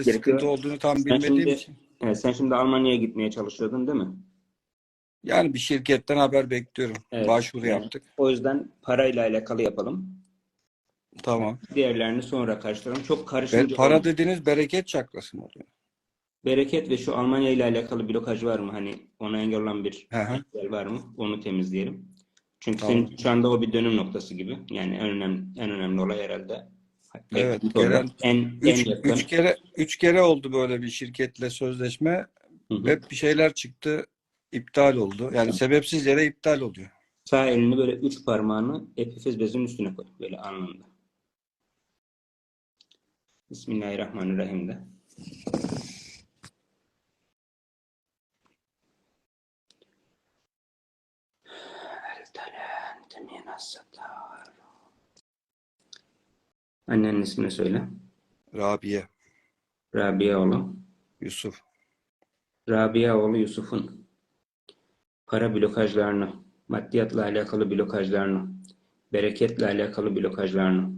Nerede gerekiyor. sıkıntı olduğunu tam Sen bilmediğim şimdi, için. evet, sen şimdi Almanya'ya gitmeye çalışıyordun değil mi? Yani bir şirketten haber bekliyorum. Evet, Başvuru yani yaptık. O yüzden parayla alakalı yapalım. Tamam. Diğerlerini sonra karıştıralım. Çok karışınca para olmaz. dediğiniz bereket çakrası mı oluyor? Bereket ve şu Almanya ile alakalı blokaj var mı? Hani ona engel olan bir engel var mı? Onu temizleyelim. Çünkü Tamam. senin şu anda o bir dönüm noktası gibi. Yani en önemli en önemli olay herhalde. Evet, gelen en Üç, en yakın. üç kere üç kere oldu böyle bir şirketle sözleşme Hı hı. ve bir şeyler çıktı iptal oldu. Yani sebepsiz yere iptal oluyor. Sağ elini böyle üç parmağını epifiz bezinin üstüne koy. Böyle alnında. Bismillahirrahmanirrahim de. Annenin ismini söyle. Rabia, Rabia oğlu. Yusuf. Rabia oğlu Yusuf'un para blokajlarını, maddiyatla alakalı blokajlarını, bereketle alakalı blokajlarını,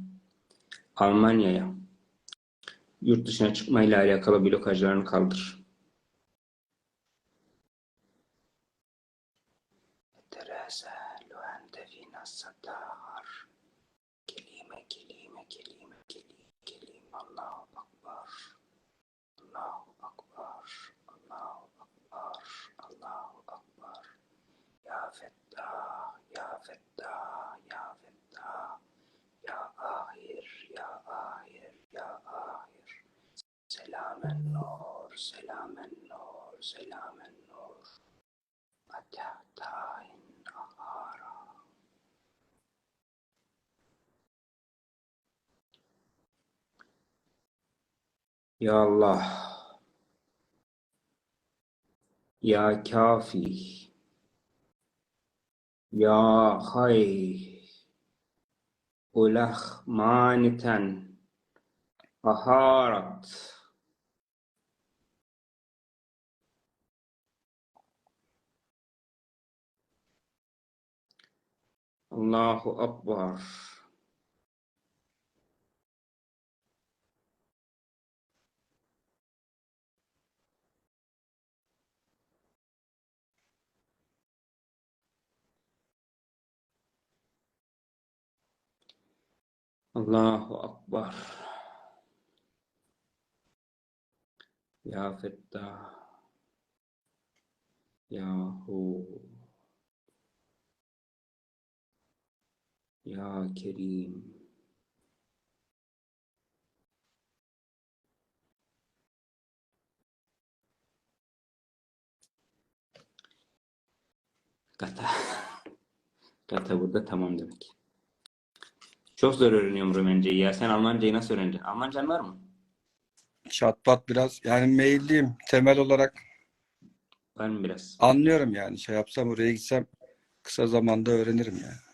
Almanya'ya, yurt dışına çıkmayla alakalı blokajlarını kaldır. Teresalu ente fina satar. Kelime, kelime, kelime, kelime, kelime. Allahu Akbar. Allahu Akbar. Allahu Akbar. Allahu Akbar. Ya Fettah, Ya Fettah, Ya Fettah. Ya Ahir, Ya Ahir, Ya Ahir. Selamen nur, selamen nur, selamen nur. Atahtahin ahara. Ya Allah. Ya Kafi. Ya Hay. Ulah maniten. Aharat. Allahu Allahu Akbar. Ya Fettah. Ya Hu. Ya Kerim. Kata. Kata burada tamam demek. Çok zor öğreniyorum Rumenca'yı ya. Sen Almancayı nasıl öğrendin? Almancan var mı? Çatpat biraz yani meyilliyim. Temel olarak Var mı biraz? anlıyorum yani. Şey yapsam oraya gitsem kısa zamanda öğrenirim yani.